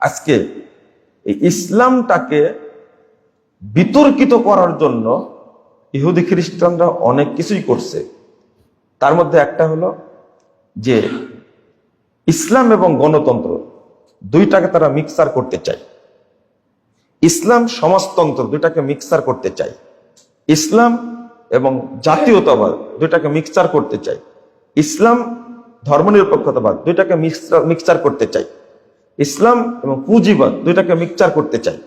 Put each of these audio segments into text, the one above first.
আজকে এই ইসলামটাকে বিতর্কিত করার জন্য ইহুদি খ্রিস্টানরা অনেক কিছুই করছে। তার মধ্যে একটা হলো যে ইসলাম এবং গণতন্ত্র দুইটাকে তারা মিক্সার করতে চায়। ইসলাম সমাজতন্ত্র দুইটাকে মিক্সার করতে চায়। ইসলাম এবং জাতীয়তাবাদ দুইটাকে মিক্সচার করতে চাই ইসলাম ধর্মনিরপেক্ষতাবাদ দুইটাকে মিক্সচার করতে চাই ইসলাম এবং পুঁজিবাদ দুইটাকে মিক্সচার করতে চাই।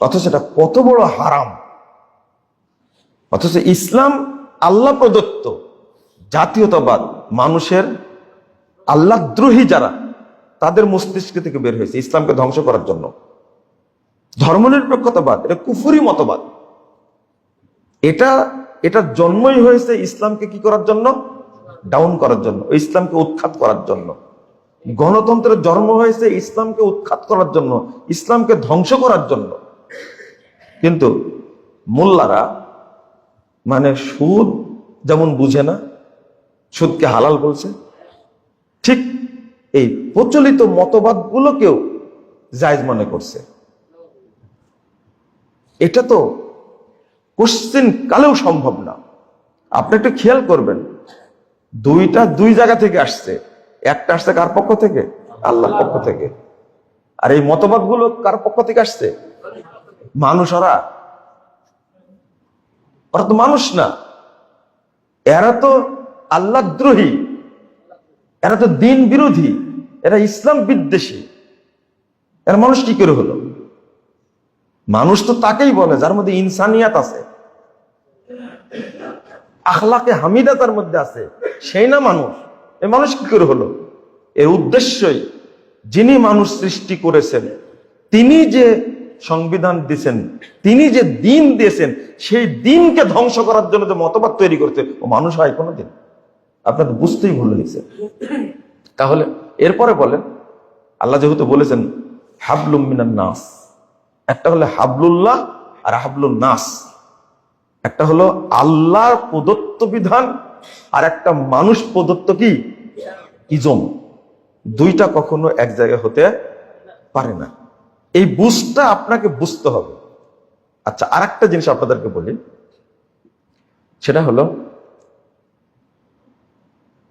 অথচ এটা কত বড় হারাম। অথচ ইসলাম আল্লাহ প্রদত্ত জাতীয়তাবাদ। মানুষের আল্লাহদ্রোহী যারা, তাদের মস্তিষ্ক থেকে বের হয়েছে ইসলামকে ধ্বংস করার জন্য। ধর্মনিরপেক্ষতাবাদ, এটা কুফুরি মতবাদ। এটা এটা জন্মই হয়েছে ইসলামকে কি করার জন্য? ডাউন করার জন্য, ইসলামকে উৎখাত করার জন্য। গণতন্ত্রের জন্ম হয়েছে ইসলামকে উৎখাত করার জন্য, ইসলামকে ধ্বংস করার জন্য। কিন্তু মোল্লারা মানে সুদ যেমন বুঝে না, সুদকে হালাল বলছে, ঠিক এই প্রচলিত মতবাদগুলোকেও জায়জ মনে করছে। এটা তো কোশ্চিন কালেও সম্ভব না। আপনি একটু খেয়াল করবেন, দুইটা দুই জায়গা থেকে আসছে। একটা আসছে কার পক্ষ থেকে? আল্লাহর পক্ষ থেকে। আর এই মতবাদগুলো কার পক্ষ থেকে আসছে? মানুষ ওরা ওরা তো মানুষ না। এরা তো আল্লাহ দ্রোহী। এরা তো দিন বিরোধী। এরা ইসলাম বিদ্বেষী। এরা মানুষ কি করে হলো? মানুষ তো তাকেই বলে, যার মধ্যে ইনসানিয়াত আছে। আখলাকে হামিদা তার মধ্যে আছে। সেই না মানুষ? এ মানুষ কি করে হলো? এর উদ্দেশ্যই যিনি মানুষ সৃষ্টি করেছেন, তিনি যে সংবিধান দিয়েছেন, তিনি যে দিন দিয়েছেন, সেই দিনকে ধ্বংস করার জন্য যে মতবাদ তৈরি করতে ও মানুষ হয় কোনোদিন? আপনার বুঝতেই ভুল হয়েছে তাহলে এরপরে বলেন, আল্লাহ যেহেতু বলেছেন, হাবলুম মিনান নাস। একটা হলো হাবলুল্লাহ আর হাবলুল নাস। একটা হলো আল্লাহর প্রদত্ত বিধান আর একটা মানুষ প্রদত্ত কি? ইজম। দুইটা কখনো এক জায়গায় হতে পারে না। এই বুঝটা আপনাকে বুঝতে হবে। আচ্ছা আর একটা জিনিস আপনাদেরকে বলি। সেটা হলো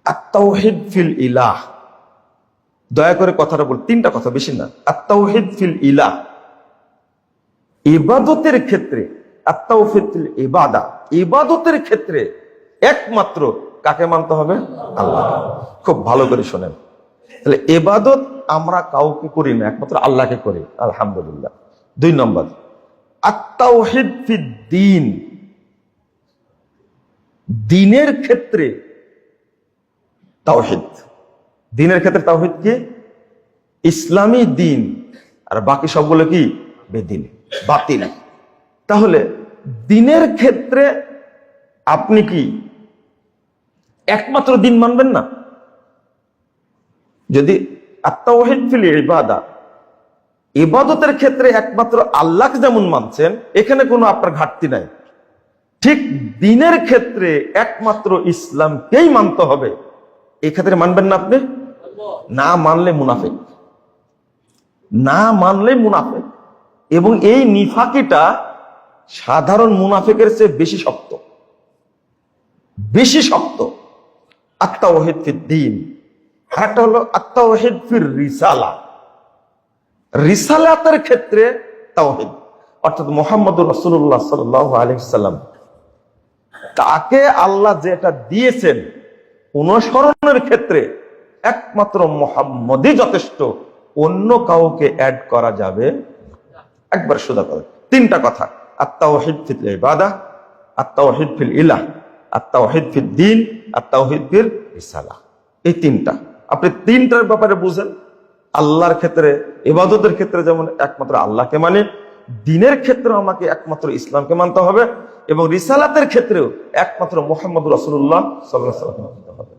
আত্মাউহিদ ফিল ইলাহ। দয়া করে কথাটা বল, তিনটা কথা, বেশি না। আত্মাউহিদ ফিল ইলাহ। ইবাদতের ক্ষেত্রে আত্মাউহিদ ফিল ইবাদা। ইবাদতের ক্ষেত্রে একমাত্র কাকে মানতে হবে? আল্লাহ খুব ভালো করে শোনেন। তাহলে এবাদত আমরা কাউকে করি না, একমাত্র আল্লাহকে করি। আলহামদুলিল্লাহ। দুই নম্বর দিন। দিনের ক্ষেত্রে তাওহিদ। দিনের ক্ষেত্রে তাওহিদ কি? ইসলামী দিন। আর বাকি সবগুলো কি? বেদিন, বাতিল। তাহলে দিনের ক্ষেত্রে আপনি কি একমাত্র দিন মানবেন না। যদি আত্মাওহিদ ফিল ইবাদা, ইবাদতের ক্ষেত্রে একমাত্র আল্লাহকে যেমন মানছেন, এখানে কোনো আপনার ঘাটতি নাই। ঠিক দিনের ক্ষেত্রে একমাত্র ইসলামকেই মানতে হবে। এই ক্ষেত্রে মানবেন না আপনি? না মানলে মুনাফিক। না মানলে মুনাফিক। এবং এই নিফাকিটা সাধারণ মুনাফিকের চেয়ে বেশি শক্ত। বেশি শক্ত। আত্মা ওহিদ ফির দিন। একটা হলো আত্মা ওহিদ ফির রিসালা। রিসালাতের ক্ষেত্রে তাওহিদ। অর্থাৎ মোহাম্মদ রসুল্লাহ সাল্লাহ আলহিসাল্লাম তাকে আল্লাহ যেটা দিয়েছেন অনুসরণের ক্ষেত্রে একমাত্র মোহাম্মদই যথেষ্ট। অন্য কাউকে অ্যাড করা যাবে একবার সোজা করে তিনটা কথা। আত্মা ওহিদ ফিল ইবাদা আত্মা ওহিদ ফিল ইলাহ। আত্মা ওহিদ ফিল দিন আত্মা ওহিদ ফিল রিসালা। এই তিনটা। আপনি তিনটার ব্যাপারে বুঝেন। আল্লাহর ক্ষেত্রে, ইবাদতের ক্ষেত্রে যেমন একমাত্র আল্লাহকে মানে দিনের ক্ষেত্রে আমাকে একমাত্র ইসলামকে মানতে হবে এবং রিসালাতের ক্ষেত্রেও একমাত্র মোহাম্মদ রসুল্লাহ সাল্লাহ মানতে হবে।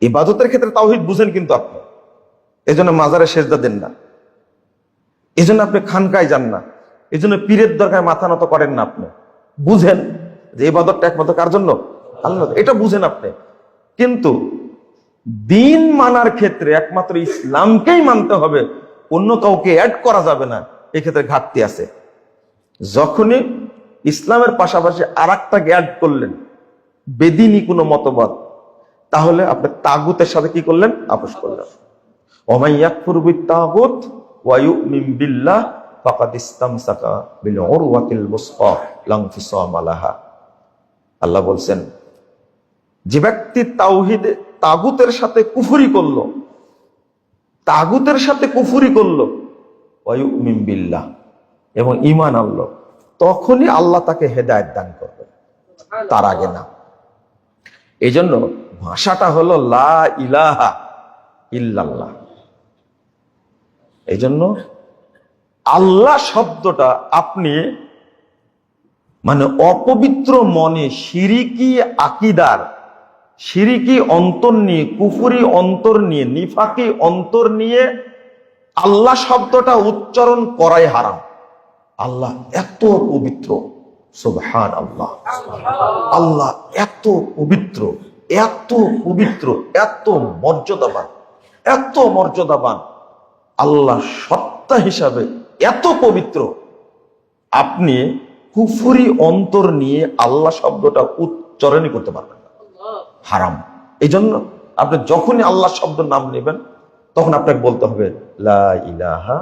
ইবাদতের ক্ষেত্রে তাওহিদ বুঝেন কিন্তু আপনি। এই জন্য মাজারে সেজদা দেন না। এই জন্য আপনি খানকায় যান না। এই জন্য পীরের দরকার মাথা নত করেন না আপনি। বুঝেন। যে ইবাদতটা একমাত্র কার জন্য? আল্লাহ এটা বুঝেন আপনি। কিন্তু দিন মানার ক্ষেত্রে একমাত্র ইসলামকেই মানতে হবে। অন্য কাউকে অ্যাড করা যাবে না। এক্ষেত্রে ঘাটতি আছে। যখনই ইসলামের পাশাপাশি আর একটাকে অ্যাড করলেন বেদিনী কোনো মতবাদ, তাহলে আপনি তাগুতের সাথে কি করলেন? আপোষ করলেন। বিল্লাহ ফাকাদ ইসতামসাকা বিল উরওয়াতিল মুসকা লা ইনফিসামা লাহা। আল্লাহ বলছেন যে ব্যক্তি তাওহিদে তাগুতের সাথে কুফরি করল তাগুতের সাথে কুফরি করল বিল্লাহ এবং ইমান আনলো তখনই আল্লাহ তাকে হেদায়েত দান করবে তার আগে না। এই জন্য ভাষাটা হলো লা ইলাহা ইল্লাল্লাহ। এই জন্য আল্লাহ শব্দটা আপনি মানে অপবিত্র মনে সিরিকি আকিদার, সিরিকি অন্তর নিয়ে, কুফুরি অন্তর নিয়ে, নিফাকি অন্তর নিয়ে আল্লাহ শব্দটা উচ্চারণ করাই হারাম। আল্লাহ এত পবিত্র সুবহান আল্লাহ আল্লাহ এত পবিত্র এত পবিত্র, এত মর্যাদাবান এত মর্যাদাবান। আল্লাহ সত্তা হিসাবে এত পবিত্র। আপনি কুফুরি অন্তর নিয়ে আল্লাহ শব্দটা উচ্চারণই করতে পারবেন না। হারাম। এই জন্য আপনি যখনই আল্লাহ শব্দ নাম নেবেন, তখন আপনাকে বলতে হবে ইলাহা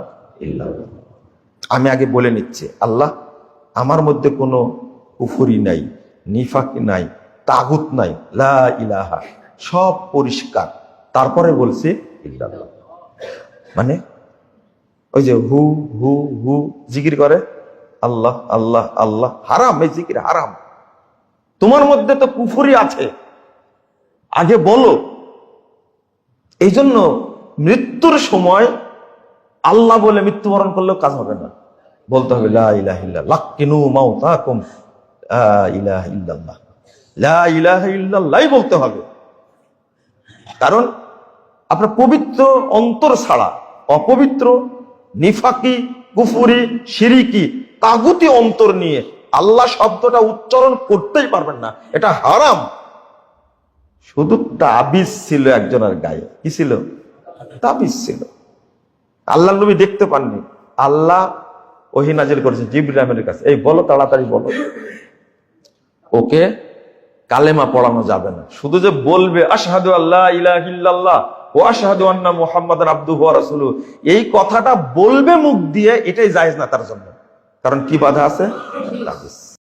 আমি আগে বলে নিচ্ছি, আল্লাহ, আমার মধ্যে কোনো কুফুরি নাই, নিফাকি নাই, তাগুত নাই, লা ইলাহা সব পরিষ্কার। তারপরে বলছি, ইল্লাল্লাহ। মানে ওই যে হু হু হু, জিকির করে আল্লাহ আল্লাহ আল্লাহ, হারাম, এই জিকির হারাম। তোমার মধ্যে তো কুফুরি আছে। আগে বলো। এই জন্য মৃত্যুর সময় আল্লাহ বলে মৃত্যুবরণ করলেও কাজ হবে না। বলতে হবে বলতে হবে। কারণ আপনার পবিত্র অন্তর ছাড়া, অপবিত্র, নিফাকি, কুফুরি, সিরিকি তাগুতি অন্তর নিয়ে আল্লাহ শব্দটা উচ্চারণ করতেই পারবেন না। এটা হারাম। শুধু তাবিজ ছিল একজনের গায়ে। কি ছিল? তাবিজ ছিল। আল্লাহ নবী দেখতে পাননি। আল্লাহ ওহি করেছে জিব্রাহিমের কাছে। এই বলো, তাড়াতাড়ি বলো। ওকে কালেমা পড়ানো যাবে না। শুধু যে বলবে, আশহাদু আল্লাহ ইলাহা ইল্লাল্লাহ ও আশহাদু আন্না মুহাম্মাদান আবদুহু ওয়া রাসূলুহু। এই কথাটা বলবে মুখ দিয়ে, এটাই জায়েজ না তার জন্য। কারণ কি বাধা আছে তাবিজ